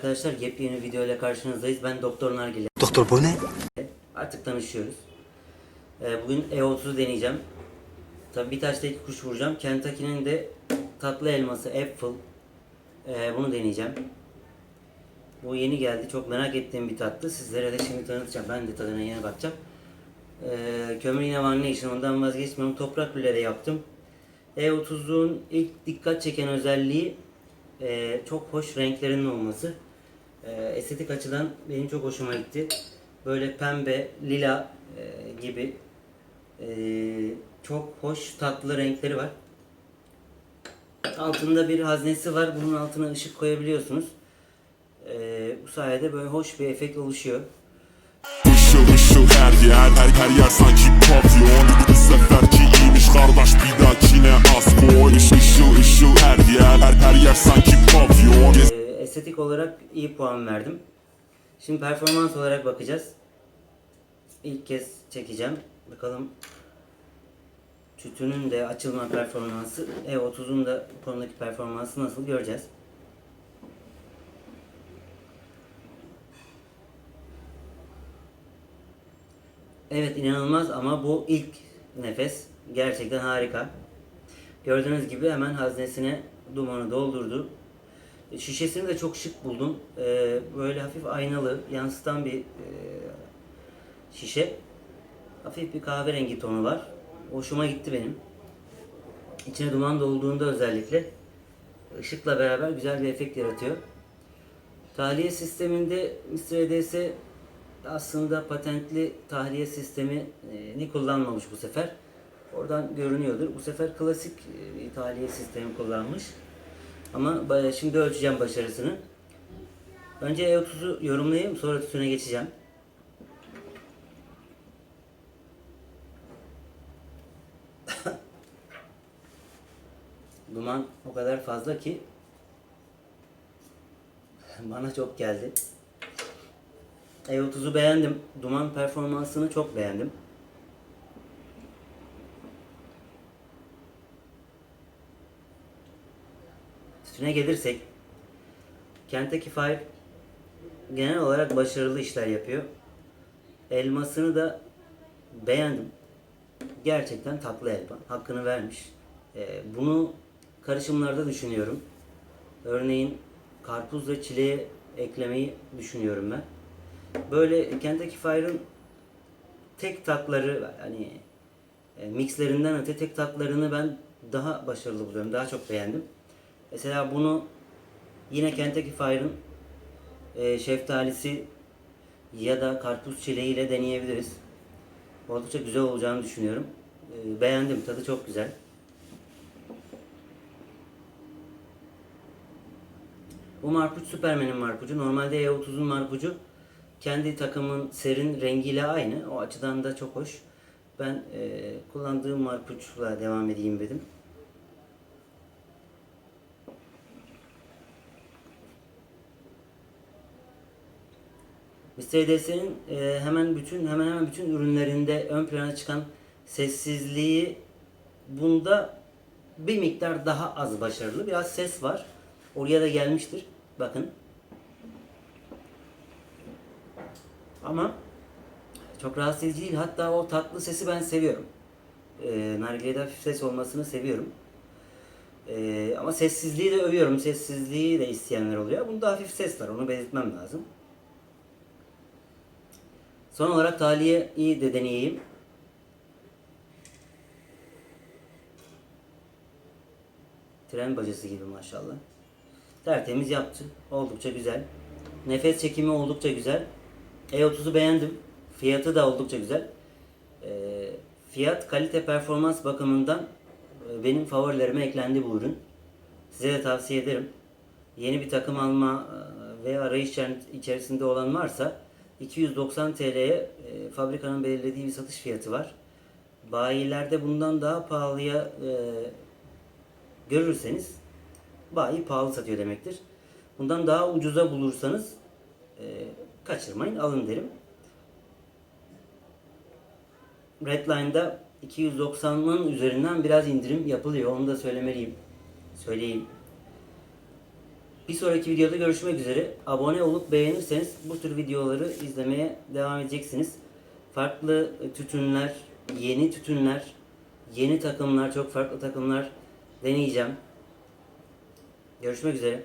arkadaşlar yepyeni video ile karşınızdayız. Ben Doktor Nargile. Doktor bu ne? Artık tanışıyoruz. Ee, bugün E30'u deneyeceğim. Tabi bir taşla iki kuş vuracağım. Kentucky'nin de tatlı elması Apple. Ee, bunu deneyeceğim. Bu yeni geldi. Çok merak ettiğim bir tatlı. Sizlere de şimdi tanıtacağım. Ben de tadına yeni bakacağım. Ee, kömür yine One Nation. Ondan vazgeçmiyorum. Toprak lülede yaptım. E30'luğun ilk dikkat çeken özelliği e, çok hoş renklerinin olması. E, estetik açıdan benim çok hoşuma gitti. Böyle pembe, lila e, gibi e, çok hoş tatlı renkleri var. Altında bir haznesi var. Bunun altına ışık koyabiliyorsunuz. E, bu sayede böyle hoş bir efekt oluşuyor. Işıl ışıl her yer her, her yer sanki pavyon Bu seferki iyiymiş kardeş bir dahakine az koy Iş- Işıl ışıl Estetik olarak iyi puan verdim. Şimdi performans olarak bakacağız. İlk kez çekeceğim. Bakalım tütünün de açılma performansı, E30'un da bu konudaki performansı nasıl göreceğiz. Evet inanılmaz ama bu ilk nefes gerçekten harika. Gördüğünüz gibi hemen haznesine dumanı doldurdu. Şişesini de çok şık buldum. Ee, böyle hafif aynalı, yansıtan bir e, şişe. Hafif bir kahverengi tonu var. Hoşuma gitti benim. İçine duman dolduğunda özellikle ışıkla beraber güzel bir efekt yaratıyor. Tahliye sisteminde Mr. EDS aslında patentli tahliye sistemini kullanmamış bu sefer. Oradan görünüyordur. Bu sefer klasik e, bir tahliye sistemi kullanmış. Ama şimdi ölçeceğim başarısını. Önce E30'u yorumlayayım sonra tütüne geçeceğim. Duman o kadar fazla ki bana çok geldi. E30'u beğendim. Duman performansını çok beğendim. Tütüne gelirsek Kentucky Fire genel olarak başarılı işler yapıyor. Elmasını da beğendim. Gerçekten tatlı elma. Hakkını vermiş. Ee, bunu karışımlarda düşünüyorum. Örneğin karpuzla çileğe eklemeyi düşünüyorum ben. Böyle Kentucky Fire'ın tek tatları hani e, mixlerinden öte tek tatlarını ben daha başarılı buluyorum. Daha çok beğendim. Mesela bunu yine Kentucky Fire'ın e, şeftalisi ya da karpuz çileğiyle deneyebiliriz. Oldukça güzel olacağını düşünüyorum. E, beğendim. Tadı çok güzel. Bu marpuç Superman'in marpucu. Normalde E30'un marpucu kendi takımın serin rengiyle aynı. O açıdan da çok hoş. Ben e, kullandığım marpuçla devam edeyim dedim. Mr. EDS'nin e, hemen bütün hemen hemen bütün ürünlerinde ön plana çıkan sessizliği bunda bir miktar daha az başarılı. Biraz ses var. Oraya da gelmiştir. Bakın. Ama çok rahatsız edici değil. Hatta o tatlı sesi ben seviyorum. E, nargilede hafif ses olmasını seviyorum. E, ama sessizliği de övüyorum. Sessizliği de isteyenler oluyor. Bunda hafif ses var. Onu belirtmem lazım. Son olarak tahliyeyi de deneyeyim. Tren bacası gibi maşallah. Tertemiz yaptı. Oldukça güzel. Nefes çekimi oldukça güzel. E30'u beğendim. Fiyatı da oldukça güzel. Ee, fiyat kalite performans bakımından e, benim favorilerime eklendi bu ürün. Size de tavsiye ederim. Yeni bir takım alma e, ve arayış içer- içerisinde olan varsa 290 TL'ye e, fabrikanın belirlediği bir satış fiyatı var. Bayilerde bundan daha pahalıya e, görürseniz bayi pahalı satıyor demektir. Bundan daha ucuza bulursanız e, kaçırmayın alın derim. Redline'da 290'ın üzerinden biraz indirim yapılıyor. Onu da söylemeliyim. Söyleyeyim. Bir sonraki videoda görüşmek üzere. Abone olup beğenirseniz bu tür videoları izlemeye devam edeceksiniz. Farklı tütünler, yeni tütünler, yeni takımlar, çok farklı takımlar deneyeceğim. Görüşmek üzere.